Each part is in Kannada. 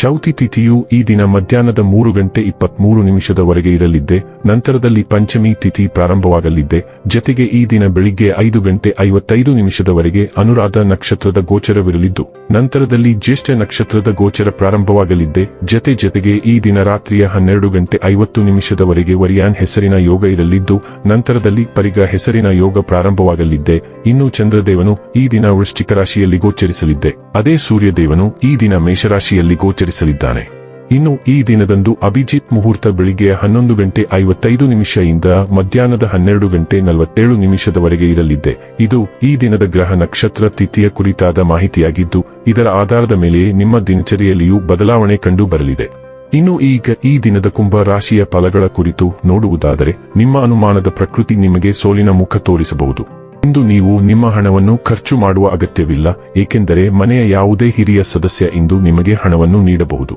ಚೌತಿ ತಿಥಿಯು ಈ ದಿನ ಮಧ್ಯಾಹ್ನದ ಮೂರು ಗಂಟೆ ಇಪ್ಪತ್ಮೂರು ನಿಮಿಷದವರೆಗೆ ಇರಲಿದ್ದೆ, ನಂತರದಲ್ಲಿ ಪಂಚಮಿ ತಿಥಿ ಪ್ರಾರಂಭವಾಗಲಿದ್ದೆ, ಜತೆಗೆ ಈ ದಿನ ಬೆಳಿಗ್ಗೆ ಐದು ಗಂಟೆ ಐವತ್ತೈದು ನಿಮಿಷದವರೆಗೆ ಅನುರಾಧ ನಕ್ಷತ್ರದ ಗೋಚರವಿರಲಿದ್ದು, ನಂತರದಲ್ಲಿ ಜ್ಯೇಷ್ಠ ನಕ್ಷತ್ರದ ಗೋಚರ ಪ್ರಾರಂಭವಾಗಲಿದ್ದೆ, ಜತೆ ಜತೆಗೆ ಈ ದಿನ ರಾತ್ರಿಯ ಹನ್ನೆರಡು ಗಂಟೆ ಐವತ್ತು ನಿಮಿಷದವರೆಗೆ ವರಿಯಾನ್ ಹೆಸರಿನ ಯೋಗ ಇರಲಿದ್ದು, ನಂತರದಲ್ಲಿ ಪರಿಗ ಹೆಸರಿನ ಯೋಗ ಪ್ರಾರಂಭವಾಗಲಿದ್ದೆ, ಇನ್ನು ಚಂದ್ರದೇವನು ಈ ದಿನ ವೃಶ್ಚಿಕ ರಾಶಿಯಲ್ಲಿ ಗೋಚರಿಸಲಿದ್ದೆ, ಅದೇ ಸೂರ್ಯದೇವನು ಈ ದಿನ ಮೇಷರಾಶಿಯಲ್ಲಿ ಗೋಚರಿಸಲಿದ್ದಾನೆ ಇನ್ನು ಈ ದಿನದಂದು ಅಭಿಜಿತ್ ಮುಹೂರ್ತ ಬೆಳಿಗ್ಗೆ ಹನ್ನೊಂದು ಗಂಟೆ ಐವತ್ತೈದು ನಿಮಿಷದಿಂದ ಮಧ್ಯಾಹ್ನದ ಹನ್ನೆರಡು ಗಂಟೆ ನಲವತ್ತೇಳು ನಿಮಿಷದವರೆಗೆ ಇರಲಿದೆ ಇದು ಈ ದಿನದ ಗ್ರಹ ನಕ್ಷತ್ರ ತಿಥಿಯ ಕುರಿತಾದ ಮಾಹಿತಿಯಾಗಿದ್ದು, ಇದರ ಆಧಾರದ ಮೇಲೆ ನಿಮ್ಮ ದಿನಚರಿಯಲ್ಲಿಯೂ ಬದಲಾವಣೆ ಕಂಡು ಬರಲಿದೆ. ಇನ್ನು ಈಗ ಈ ದಿನದ ಕುಂಭ ರಾಶಿಯ ಫಲಗಳ ಕುರಿತು ನೋಡುವುದಾದರೆ, ನಿಮ್ಮ ಅನುಮಾನದ ಪ್ರಕೃತಿ ನಿಮಗೆ ಸೋಲಿನ ಮುಖ ತೋರಿಸಬಹುದು. ಇಂದು ನೀವು ನಿಮ್ಮ ಹಣವನ್ನು ಖರ್ಚು ಮಾಡುವ ಅಗತ್ಯವಿಲ್ಲ, ಏಕೆಂದರೆ ಮನೆಯ ಯಾವುದೇ ಹಿರಿಯ ಸದಸ್ಯ ಇಂದು ನಿಮಗೆ ಹಣವನ್ನು ನೀಡಬಹುದು.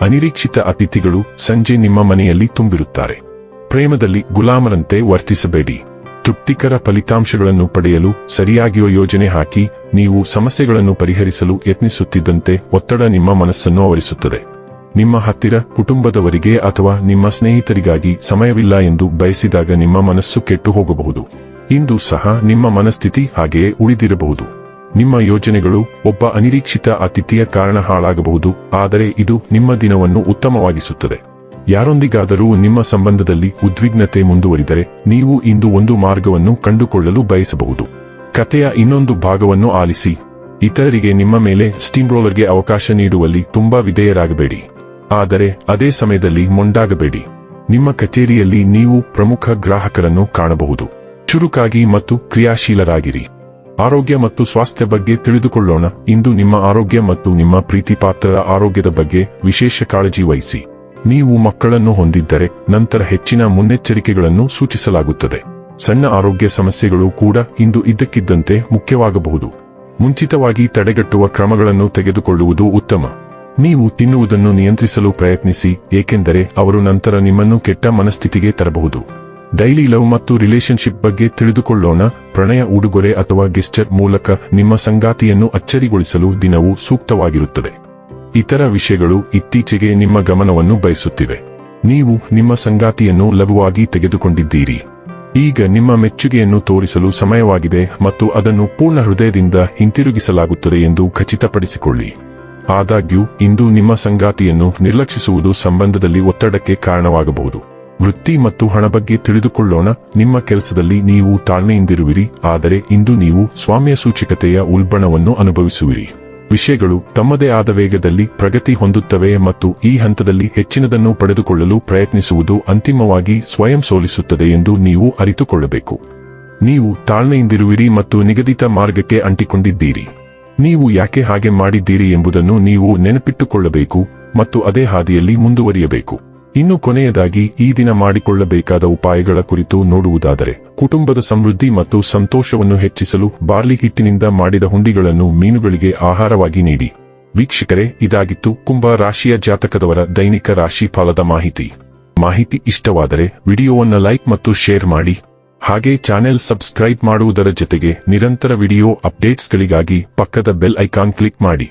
ಅನಿರೀಕ್ಷಿತ ಅತಿಥಿಗಳು ಸಂಜೆ ನಿಮ್ಮ ಮನೆಯಲ್ಲಿ ತುಂಬಿರುತ್ತಾರೆ. ಪ್ರೇಮದಲ್ಲಿ ಗುಲಾಮರಂತೆ ವರ್ತಿಸಬೇಡಿ. ತೃಪ್ತಿಕರ ಫಲಿತಾಂಶಗಳನ್ನು ಪಡೆಯಲು ಸರಿಯಾಗಿಯೋ ಯೋಜನೆ ಹಾಕಿ, ನೀವು ಸಮಸ್ಯೆಗಳನ್ನು ಪರಿಹರಿಸಲು ಯತ್ನಿಸುತ್ತಿದ್ದಂತೆ ಒತ್ತಡ ನಿಮ್ಮ ಮನಸ್ಸನ್ನು ಆವರಿಸುತ್ತದೆ. ನಿಮ್ಮ ಹತ್ತಿರ ಕುಟುಂಬದವರಿಗೆ ಅಥವಾ ನಿಮ್ಮ ಸ್ನೇಹಿತರಿಗಾಗಿ ಸಮಯವಿಲ್ಲ ಎಂದು ಬಯಸಿದಾಗ ನಿಮ್ಮ ಮನಸ್ಸು ಕೆಟ್ಟು ಹೋಗಬಹುದು. ಇಂದು ಸಹ ನಿಮ್ಮ ಮನಸ್ಥಿತಿ ಹಾಗೆಯೇ ಉಳಿದಿರಬಹುದು. ನಿಮ್ಮ ಯೋಜನೆಗಳು ಒಬ್ಬ ಅನಿರೀಕ್ಷಿತ ಅತಿಥಿಯ ಕಾರಣ ಹಾಳಾಗಬಹುದು, ಆದರೆ ಇದು ನಿಮ್ಮ ದಿನವನ್ನು ಉತ್ತಮವಾಗಿಸುತ್ತದೆ. ಯಾರೊಂದಿಗಾದರೂ ನಿಮ್ಮ ಸಂಬಂಧದಲ್ಲಿ ಉದ್ವಿಗ್ನತೆ ಮುಂದುವರಿದರೆ ನೀವು ಇಂದು ಒಂದು ಮಾರ್ಗವನ್ನು ಕಂಡುಕೊಳ್ಳಲು ಬಯಸಬಹುದು. ಕಥೆಯ ಇನ್ನೊಂದು ಭಾಗವನ್ನು ಆಲಿಸಿ. ಇತರರಿಗೆ ನಿಮ್ಮ ಮೇಲೆ ಸ್ಟೀಮ್ರೋಲರ್ಗೆ ಅವಕಾಶ ನೀಡುವಲ್ಲಿ ತುಂಬಾ ವಿಧೇಯರಾಗಬೇಡಿ. ಆದರೆ ಅದೇ ಸಮಯದಲ್ಲಿ ಮೊಂಡಾಗಬೇಡಿ. ನಿಮ್ಮ ಕಚೇರಿಯಲ್ಲಿ ನೀವು ಪ್ರಮುಖ ಗ್ರಾಹಕರನ್ನು ಕಾಣಬಹುದು. ಚುರುಕಾಗಿ ಮತ್ತು ಕ್ರಿಯಾಶೀಲರಾಗಿರಿ. ಆರೋಗ್ಯ ಮತ್ತು ಸ್ವಾಸ್ಥ್ಯ ಬಗ್ಗೆ ತಿಳಿದುಕೊಳ್ಳೋಣ. ಇಂದು ನಿಮ್ಮ ಆರೋಗ್ಯ ಮತ್ತು ನಿಮ್ಮ ಪ್ರೀತಿಪಾತ್ರರ ಆರೋಗ್ಯದ ಬಗ್ಗೆ ವಿಶೇಷ ಕಾಳಜಿ ವಹಿಸಿ. ನೀವು ಮಕ್ಕಳನ್ನು ಹೊಂದಿದ್ದರೆ ನಂತರ ಹೆಚ್ಚಿನ ಮುನ್ನೆಚ್ಚರಿಕೆಗಳನ್ನು ಸೂಚಿಸಲಾಗುತ್ತದೆ. ಸಣ್ಣ ಆರೋಗ್ಯ ಸಮಸ್ಯೆಗಳು ಕೂಡ ಇಂದು ಇದ್ದಕ್ಕಿದ್ದಂತೆ ಮುಖ್ಯವಾಗಬಹುದು. ಮುಂಚಿತವಾಗಿ ತಡೆಗಟ್ಟುವ ಕ್ರಮಗಳನ್ನು ತೆಗೆದುಕೊಳ್ಳುವುದು ಉತ್ತಮ. ನೀವು ತಿನ್ನುವುದನ್ನು ನಿಯಂತ್ರಿಸಲು ಪ್ರಯತ್ನಿಸಿ, ಏಕೆಂದರೆ ಅವರು ನಂತರ ನಿಮ್ಮನ್ನು ಕೆಟ್ಟ ಮನಸ್ಥಿತಿಗೆ ತರಬಹುದು. ಡೈಲಿ ಲವ್ ಮತ್ತು ರಿಲೇಶನ್ಶಿಪ್ ಬಗ್ಗೆ ತಿಳಿದುಕೊಳ್ಳೋಣ. ಪ್ರಣಯ ಉಡುಗೊರೆ ಅಥವಾ ಗೆಸ್ಟರ್ ಮೂಲಕ ನಿಮ್ಮ ಸಂಗಾತಿಯನ್ನು ಅಚ್ಚರಿಗೊಳಿಸಲು ದಿನವು ಸೂಕ್ತವಾಗಿರುತ್ತದೆ. ಇತರ ವಿಷಯಗಳು ಇತ್ತೀಚೆಗೆ ನಿಮ್ಮ ಗಮನವನ್ನು ಬಯಸುತ್ತಿವೆ. ನೀವು ನಿಮ್ಮ ಸಂಗಾತಿಯನ್ನು ಲಘುವಾಗಿ ತೆಗೆದುಕೊಂಡಿದ್ದೀರಿ. ಈಗ ನಿಮ್ಮ ಮೆಚ್ಚುಗೆಯನ್ನು ತೋರಿಸಲು ಸಮಯವಾಗಿದೆ ಮತ್ತು ಅದನ್ನು ಪೂರ್ಣ ಹೃದಯದಿಂದ ಹಿಂತಿರುಗಿಸಲಾಗುತ್ತದೆ ಎಂದು ಖಚಿತಪಡಿಸಿಕೊಳ್ಳಿ. ಆದಾಗ್ಯೂ, ಇಂದು ನಿಮ್ಮ ಸಂಗಾತಿಯನ್ನು ನಿರ್ಲಕ್ಷಿಸುವುದು ಸಂಬಂಧದಲ್ಲಿ ಒತ್ತಡಕ್ಕೆ ಕಾರಣವಾಗಬಹುದು. ವೃತ್ತಿ ಮತ್ತು ಹಣ ಬಗ್ಗೆ ತಿಳಿದುಕೊಳ್ಳೋಣ. ನಿಮ್ಮ ಕೆಲಸದಲ್ಲಿ ನೀವು ತಾಳ್ಮೆಯಿಂದಿರುವಿರಿ. ಆದರೆ ಇಂದು ನೀವು ಸ್ವಾಮ್ಯ ಸೂಚಕತೆಯ ಉಲ್ಬಣವನ್ನು ಅನುಭವಿಸುವಿರಿ. ವಿಷಯಗಳು ತಮ್ಮದೇ ಆದ ವೇಗದಲ್ಲಿ ಪ್ರಗತಿ ಹೊಂದುತ್ತವೆ ಮತ್ತು ಈ ಹಂತದಲ್ಲಿ ಹೆಚ್ಚಿನದನ್ನು ಪಡೆದುಕೊಳ್ಳಲು ಪ್ರಯತ್ನಿಸುವುದು ಅಂತಿಮವಾಗಿ ಸ್ವಯಂ ಸೋಲಿಸುತ್ತದೆ ಎಂದು ನೀವು ಅರಿತುಕೊಳ್ಳಬೇಕು. ನೀವು ತಾಳ್ಮೆಯಿಂದಿರುವಿರಿ ಮತ್ತು ನಿಗದಿತ ಮಾರ್ಗಕ್ಕೆ ಅಂಟಿಕೊಂಡಿದ್ದೀರಿ. ನೀವು ಯಾಕೆ ಹಾಗೆ ಮಾಡಿದ್ದೀರಿ ಎಂಬುದನ್ನು ನೀವು ನೆನಪಿಟ್ಟುಕೊಳ್ಳಬೇಕು ಮತ್ತು ಅದೇ ಹಾದಿಯಲ್ಲಿ ಮುಂದುವರಿಯಬೇಕು. ಇನ್ನು ಕೊನೆಯದಾಗಿ ಈ ದಿನ ಮಾಡಿಕೊಳ್ಳಬೇಕಾದ ಉಪಾಯಗಳ ಕುರಿತು ನೋಡುವುದಾದರೆ, ಕುಟುಂಬದ ಸಮೃದ್ಧಿ ಮತ್ತು ಸಂತೋಷವನ್ನು ಹೆಚ್ಚಿಸಲು ಬಾರ್ಲಿ ಹಿಟ್ಟಿನಿಂದ ಮಾಡಿದ ಹುಂಡಿಗಳನ್ನು ಮೀನುಗಳಿಗೆ ಆಹಾರವಾಗಿ ನೀಡಿ. ವೀಕ್ಷಕರೇ, ಇದಾಗಿತ್ತು ಕುಂಭ ರಾಶಿಯ ಜಾತಕದವರ ದೈನಿಕ ರಾಶಿ ಫಲದ ಮಾಹಿತಿ. ಮಾಹಿತಿ ಇಷ್ಟವಾದರೆ ವಿಡಿಯೋವನ್ನು ಲೈಕ್ ಮತ್ತು ಶೇರ್ ಮಾಡಿ. ಹಾಗೆ ಚಾನೆಲ್ ಸಬ್ಸ್ಕ್ರೈಬ್ ಮಾಡುವುದರ ಜೊತೆಗೆ ನಿರಂತರ ವಿಡಿಯೋ ಅಪ್ಡೇಟ್ಸ್ಗಳಿಗಾಗಿ ಪಕ್ಕದ ಬೆಲ್ ಐಕಾನ್ ಕ್ಲಿಕ್ ಮಾಡಿ.